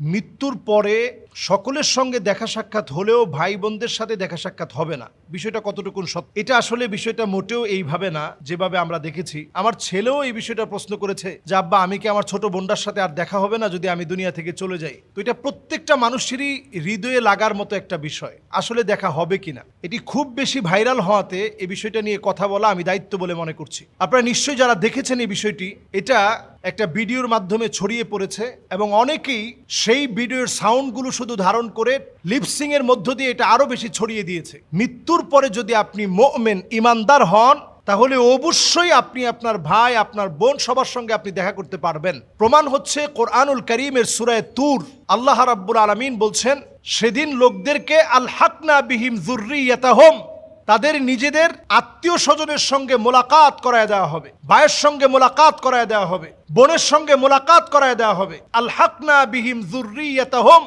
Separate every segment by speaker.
Speaker 1: মৃত্যুর পরে সকলের সঙ্গে দেখা সাক্ষাৎ হলেও ভাই বোনদের সাথে দেখা সাক্ষাৎ হবে না। বিষয়টা কতটুকুন সত্য? এটা আসলে বিষয়টা মোটেও এইভাবে না যেভাবে আমরা দেখেছি। আমার ছেলেও এই বিষয়টা প্রশ্ন করেছে যে, আব্বা, আমি কি আমার ছোট বোনটার সাথে আর দেখা হবে না যদি আমি দুনিয়া থেকে চলে যাই? তো এটা প্রত্যেকটা মানুষেরই হৃদয়ে লাগার মতো একটা বিষয়। আসলে দেখা হবে কিনা এটি খুব বেশি ভাইরাল হওয়াতে এই বিষয়টা নিয়ে কথা বলা আমি দায়িত্ব বলে মনে করছি। আপনারা নিশ্চয়ই যারা দেখেছেন এই বিষয়টি, এটা একটা ভিডিওর মাধ্যমে ছড়িয়ে পড়েছে এবং অনেকেই সেই ভিডিওর সাউন্ডগুলো শুধু ধারণ করে লিপসিং এর মধ্য দিয়ে এটা আরও বেশি ছড়িয়ে দিয়েছে। মৃত্যুর পরে যদি আপনি মোমেন ইমানদার হন, তাহলে অবশ্যই আপনি আপনার ভাই, আপনার বোন সবার সঙ্গে আপনি দেখা করতে পারবেন। প্রমাণ হচ্ছে কোরআনুল করিমের সুরায় তুর। আল্লাহ রাব্বুল আলমিন বলছেন, সেদিন লোকদেরকে আল হাকনা বিহিম জুর্রিয়াতাহম। তাদের নিজেদের আত্মীয় স্বজনের সঙ্গে মোলাকাত করায় দেওয়া হবে, ভাইয়ের সঙ্গে মোলাকাত করায় দেওয়া হবে, বোনের সঙ্গে মোলাকাত করায় দেওয়া হবে। আল হাকনা বিহিম জুর্রিয়াতাহম,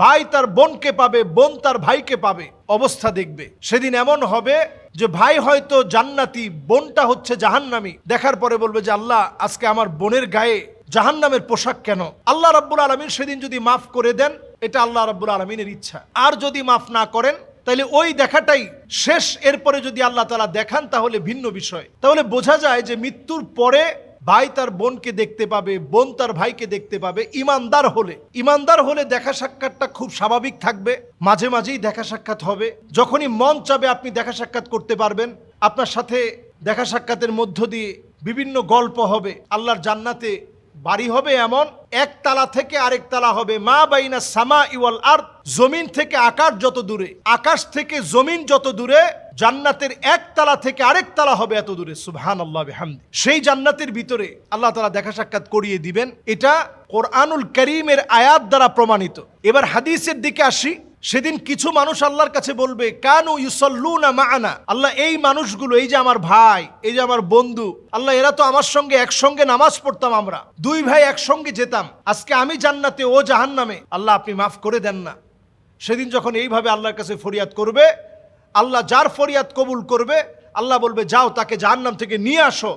Speaker 1: ভাই তার বোনকে পাবে, বোন তার ভাইকে পাবে। অবস্থা দেখবে। সেদিন এমন হবে যে ভাই হয়তো জান্নাতি, বোনটা হচ্ছে জাহান্নামি। দেখার পরে বলবে যে, আল্লাহ, আজকে আমার বোনের গায়ে জাহান্নামের পোশাক কেন? আল্লাহ রাব্বুল আলমিন সেদিন যদি মাফ করে দেন, এটা আল্লাহ রাব্বুল আলমিনের ইচ্ছা। আর যদি মাফ না করেন তাহলে ওই দেখাটাই শেষ। এরপরে যদি আল্লাহ তালা দেখান তাহলে ভিন্ন বিষয়। তাহলে বোঝা যায় যে মৃত্যুর পরে ভাই তার বোনকে দেখতে পাবে, বোন তার ভাইকে দেখতে পাবে, ইমানদার হলে। ইমানদার হলে দেখা সাক্ষাৎটা খুব স্বাভাবিক থাকবে। মাঝে মাঝেই দেখা সাক্ষাৎ হবে। যখনই মন চাবে আপনি দেখা সাক্ষাৎ করতে পারবেন। আপনার সাথে দেখা সাক্ষাতের মধ্য দিয়ে বিভিন্ন গল্প হবে। আল্লাহর জান্নাতে বাড়ি হবে এমন, এক তালা থেকে আরেক তালা হবে। মা বাইনা সামা ইওয়াল আর জমিন থেকে আকাশ যত দূরে, আকাশ থেকে জমিন যত দূরে, জান্নাতের এক তালা থেকে আরেক তালা হবে এত দূরে। সুবহান আল্লাহ সেই জান্নাতের ভিতরে আল্লাহ তালা দেখা সাক্ষাৎ করিয়ে দিবেন, এটা কোরআনুল করিমের আয়াত দ্বারা প্রমাণিত। এবার হাদিসের দিকে আসি। সেদিন কিছু মানুষ আল্লাহর কাছে বলবে, কানু ইউসল্লুনা মাআনা আল্লাহ, এই মানুষগুলো, এই যে আমার ভাই, এই যে আমার বন্ধু, আল্লাহ, এরা তো আমার সঙ্গে একসঙ্গে নামাজ পড়তাম আমরা। দুই ভাই একসঙ্গে যেতাম। আজকে আমি জান্নাতে, ও জাহান্নামে। আল্লাহ, আপনি মাফ করে দেন না। সেদিন যখন এইভাবে আল্লাহর কাছে ফরিয়াদ করবে, আল্লাহ যার ফরিয়াদ কবুল করবে, আল্লাহ বলবে, যাও, তাকে জাহান্নাম থেকে নিয়ে আসো।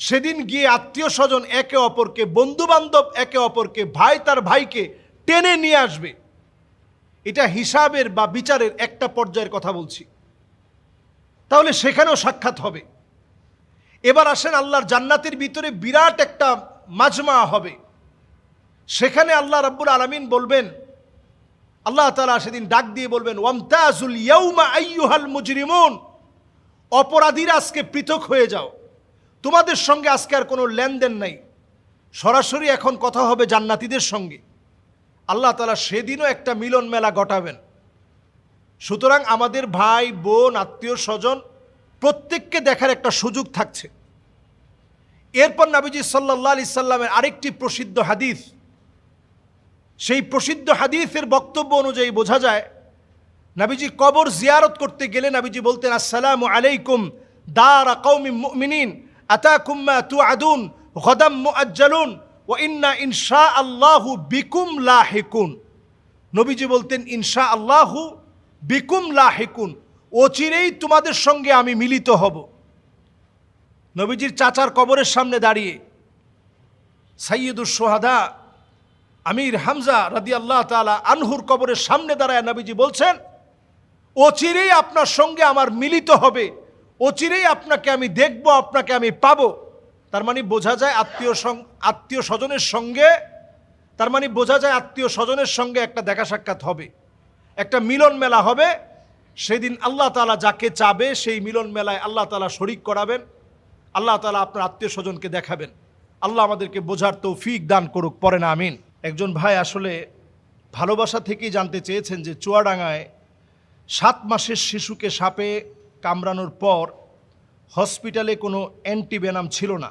Speaker 1: সেদিন গিয়ে আত্মীয় স্বজন একে অপরকে বন্ধু বান্ধব একে অপরকে, ভাই তার ভাইকে টেনে নিয়ে আসবে। এটা হিসাবের বা বিচারের একটা পর্যায়ের কথা বলছি। তাহলে সেখানেও সাক্ষাৎ হবে। এবার আসেন আল্লাহর জান্নাতের ভিতরে বিরাট একটা মাজমা হবে। সেখানে আল্লাহ রাব্বুল আলামিন বলবেন, আল্লাহ তাআলা সেদিন ডাক দিয়ে বলবেন, ওয়ামতাজুল ইয়াউমা আইয়ুহাল মুজরিমুন, অপরাধীরা আজকে পৃথক হয়ে যাও। তোমাদের সঙ্গে আজকে আর কোনো লেনদেন নাই। সরাসরি এখন কথা হবে জান্নাতীদের সঙ্গে। আল্লাহ তালা সেদিনও একটা মিলন মেলা ঘটাবেন। সুতরাং আমাদের ভাই, বোন, আত্মীয় স্বজন প্রত্যেককে দেখার একটা সুযোগ থাকছে। এরপর নাবিজি সাল্লাহ আলি সাল্লামের আরেকটি প্রসিদ্ধ হাদিস। সেই প্রসিদ্ধ হাদিসের বক্তব্য অনুযায়ী বোঝা যায়, নাবিজি কবর জিয়ারত করতে গেলে নাবিজি বলতেন, আসসালামু আলাইকুম, দার কৌমি মুমিনিন, আতাকুম মা তুআদুন, গদাম মুআজ্জালুন ও ইন্না ইনশা আল্লাহু বিকুম লাহিকুন নবীজি বলতেন ইনশা আল্লাহু বিকুম লাহিকুন অচিরেই তোমাদের সঙ্গে আমি মিলিত হব। নবীজির চাচার কবরের সামনে দাঁড়িয়ে সাইয়দুর সোহাদা আমির হামজা রাদি আল্লাহ তালা আনহুর কবরের সামনে দাঁড়ায় নবীজি বলছেন অচিরেই আপনার সঙ্গে আমার মিলিত হবে অচিরেই আপনাকে আমি দেখব, আপনাকে আমি পাবো। তার মানে বোঝা যায় আত্মীয় আত্মীয় স্বজনের সঙ্গে, তার মানে বোঝা যায় আত্মীয় স্বজনের সঙ্গে একটা দেখা সাক্ষাৎ হবে, একটা মিলন মেলা হবে। সেদিন আল্লাহ তালা যাকে চাবে, সেই মিলন মেলায় আল্লাহ তালা শরিক করাবেন, আল্লাহ তালা আপনার আত্মীয় স্বজনকে দেখাবেন। আল্লাহ আমাদেরকে বোঝার তৌফিক দান করুক পরে না আমিন। একজন ভাই আসলে ভালোবাসা থেকেই জানতে চেয়েছেন যে চুয়াডাঙ্গায় সাত মাসের শিশুকে সাপে কামড়ানোর পর হসপিটালে কোনো অ্যান্টিভেনাম ছিল না।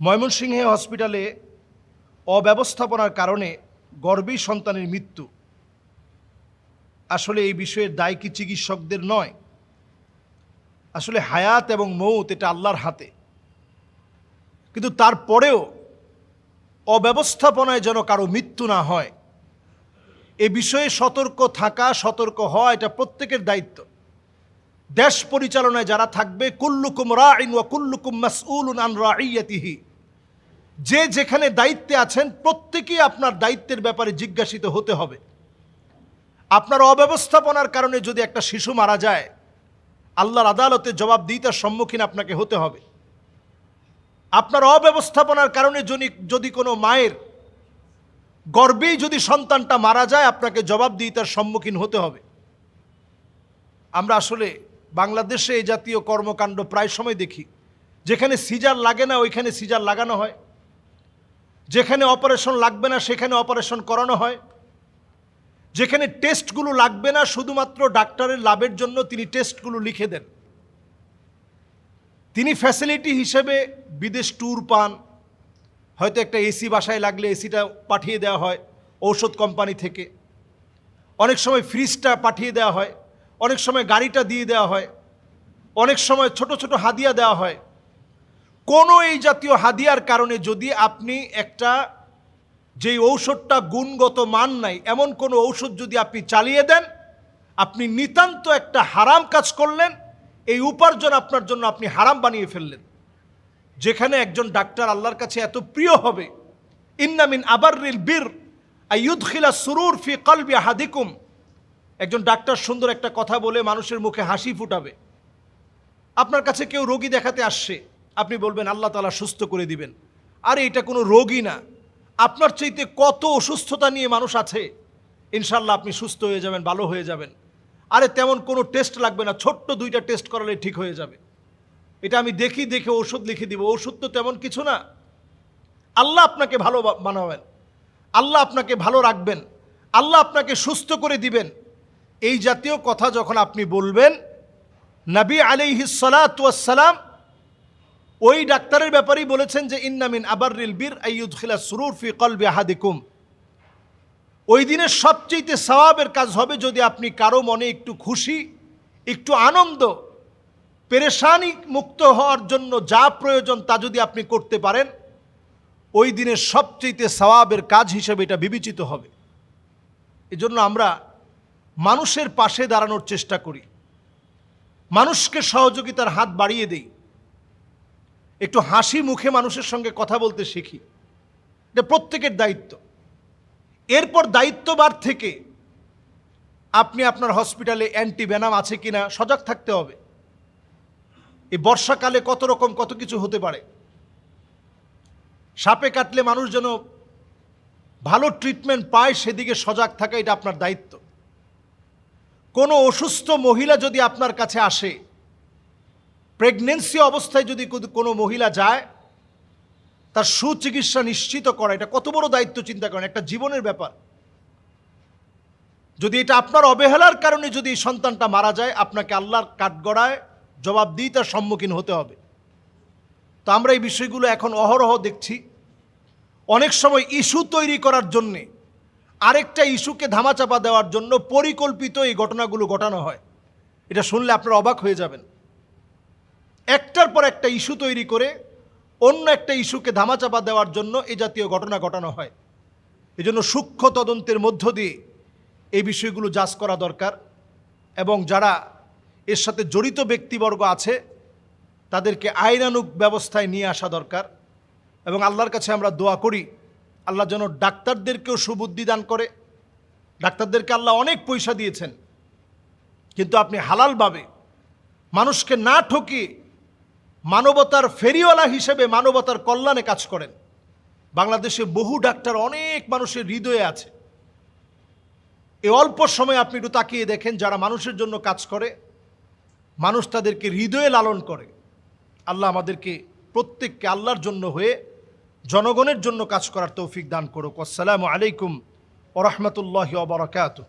Speaker 1: ময়মনসিংহে হসপিটালে অব্যবস্থাপনার কারণে গর্ভী সন্তানের মৃত্যু। আসলে এই বিষয়ের দায় কি চিকিৎসকদের নয়? আসলে হায়াত এবং মৌত এটা আল্লাহর হাতে। কিন্তু তারপরেও অব্যবস্থাপনায় যেন কারও মৃত্যু না হয়, এ বিষয়ে সতর্ক থাকা, সতর্ক হওয়া এটা প্রত্যেকের দায়িত্ব। দেশ পরিচালনায় যারা থাকবে, কুল্লুকুম রাইন ওয়া কুল্লুকুম মাসউলুন আন রাইয়াতিহি যে যেখানে দায়িত্বে আছেন, প্রত্যেকেই আপনার দায়িত্বের ব্যাপারে জিজ্ঞাসিত হতে হবে। আপনার অব্যবস্থাপনার কারণে যদি একটা শিশু মারা যায়, আল্লাহর আদালতে জবাব জবাবদিহিতার সম্মুখীন আপনাকে হতে হবে। আপনার অব্যবস্থাপনার কারণে যদি যদি কোনো মায়ের গর্বেই যদি সন্তানটা মারা যায়, আপনাকে জবাবদিহিতার সম্মুখীন হতে হবে। আমরা আসলে বাংলাদেশে এই জাতীয় কর্মকাণ্ড প্রায় সময় দেখি। যেখানে সিজার লাগে না, ওইখানে সিজার লাগানো হয়। যেখানে অপারেশন লাগবে না, সেখানে অপারেশন করানো হয়। যেখানে টেস্টগুলো লাগবে না, শুধুমাত্র ডাক্তারের লাভের জন্য তিনি টেস্টগুলো লিখে দেন। তিনি ফ্যাসিলিটি হিসেবে বিদেশ ট্যুর পান। হয়তো একটা এসি বাসায় লাগলে এসিটা পাঠিয়ে দেওয়া হয় ঔষধ কোম্পানি থেকে। অনেক সময় ফ্রিজটা পাঠিয়ে দেওয়া হয়। অনেক সময় গাড়িটা দিয়ে দেওয়া হয়, অনেক সময় ছোট ছোট হাদিয়া দেওয়া হয়। কোনো এই জাতীয় হাদিয়ার কারণে যদি আপনি একটা যেই ঔষধটা গুণগত মান নাই, এমন কোনো ঔষধ যদি আপনি চালিয়ে দেন, আপনি নিতান্ত একটা হারাম কাজ করলেন, এই উপার্জন আপনার জন্য আপনি হারাম বানিয়ে ফেললেন। যেখানে একজন ডাক্তার আল্লাহর কাছে এত প্রিয় হবে ইন্নামিন আবাররিল বীর আইয়ুদখিলা সুরুর ফি কলবি হাদিকুম একজন ডাক্তার সুন্দর একটা কথা বলে মানুষের মুখে হাসি ফুটাবে। আপনার কাছে কেউ রোগী দেখাতে আসছে, আপনি বলবেন, আল্লাহ তালা সুস্থ করে দিবেন। আরে, এটা কোনো রোগী না। আপনার চাইতে কত অসুস্থতা নিয়ে মানুষ আছে ইনশাল্লাহ আপনি সুস্থ হয়ে যাবেন, ভালো হয়ে যাবেন। আরে, তেমন কোনো টেস্ট লাগবে না, ছোট্ট দুইটা টেস্ট করালে ঠিক হয়ে যাবে। এটা আমি দেখি, দেখে ওষুধ লিখে দিব, ওষুধ তো তেমন কিছু না। আল্লাহ আপনাকে ভালো বানাবেন। আল্লাহ আপনাকে ভালো রাখবেন। আল্লাহ আপনাকে সুস্থ করে দিবেন। এই জাতীয় কথা যখন আপনি বলবেন, নবী আলিহিসালাম ওই ডাক্তারের ব্যাপারেই বলেছেন যে ইন্নামিন আবাররিল বীর আইয়ুদ খিলা সুরুর ফি কলবি আহাদিকুম। ওই দিনের সবচেয়ে সওয়াবের কাজ হবে যদি আপনি কারও মনে একটু খুশি, একটু আনন্দ, পেরেশানি মুক্ত হওয়ার জন্য যা প্রয়োজন তা যদি আপনি করতে পারেন, ওই দিনের সবচেয়ে সওয়াবের কাজ হিসেবে এটা বিবেচিত হবে। এজন্য আমরা মানুষের পাশে দাঁড়ানোর চেষ্টা করি। মানুষকে সহযোগিতার হাত বাড়িয়ে দেই। একটু হাসি মুখে মানুষের সঙ্গে কথা বলতে শিখি। এটা প্রত্যেকের দায়িত্ব। এরপর দায়িত্ববার থেকে আপনি আপনার হসপিটালে অ্যান্টি ভ্যানাম আছে কি না সজাগ থাকতে হবে। এই বর্ষাকালে কত রকম কত কিছু হতে পারে। সাপে কাটলে মানুষ যেন ভালো ট্রিটমেন্ট পায় সেদিকে সজাগ থাকা এটা আপনার দায়িত্ব। কোনো অসুস্থ মহিলা যদি আপনার কাছে আসে প্রেগনেন্সি অবস্থায় যদি কোনো- মহিলা যায়, তার সুচিকিৎসা নিশ্চিত করা, এটা কত বড় দায়িত্ব চিন্তা করেন, একটা জীবনের ব্যাপার। যদি এটা আপনার অবহেলার কারণে যদি সন্তানটা মারা যায়, আপনাকে আল্লাহর কাঠগড়ায় জবাবদিহিতার সম্মুখীন হতে হবে। তো আমরা এই বিষয়গুলো এখন অহরহ দেখছি। অনেক সময় ইস্যু তৈরি করার জন্যে আরেকটা ইস্যুকে ধামাচাপা দেওয়ার জন্য পরিকল্পিত এই ঘটনাগুলো ঘটানো হয়। এটা শুনলে আপনারা অবাক হয়ে যাবেন। একটার পর একটা ইস্যু তৈরি করে অন্য একটা ইস্যুকে ধামাচাপা দেওয়ার জন্য এ জাতীয় ঘটনা ঘটানো হয়। এজন্য সূক্ষ্ম তদন্তের মধ্য দিয়ে এই বিষয়গুলো যাচ করা দরকার এবং যারা এর সাথে জড়িত ব্যক্তিবর্গ আছে, তাদেরকে আইনানুগ ব্যবস্থায় নিয়ে আসা দরকার এবং আল্লাহর কাছে আমরা দোয়া করি আল্লাহ যেন ডাক্তারদেরকেও সুবুদ্ধি দান করে। ডাক্তারদেরকে আল্লাহ অনেক পয়সা দিয়েছেন। কিন্তু আপনি হালালভাবে মানুষকে না ঠকিয়ে মানবতার ফেরিওয়ালা হিসেবে মানবতার কল্যাণে কাজ করেন। বাংলাদেশে বহু ডাক্তার, অনেক মানুষের হৃদয়ে আছে। এই অল্প সময় আপনি একটু তাকিয়ে দেখেন যারা মানুষের জন্য কাজ করে, মানুষ তাদেরকে হৃদয়ে লালন করে। আল্লাহ আমাদেরকে প্রত্যেককে আল্লাহর জন্য হয়ে জনগণের জন্য কাজ করার তৌফিক দান করুক। আসসালামু আলাইকুম ওরহমতুল্লাহ ওবরাকাতুহ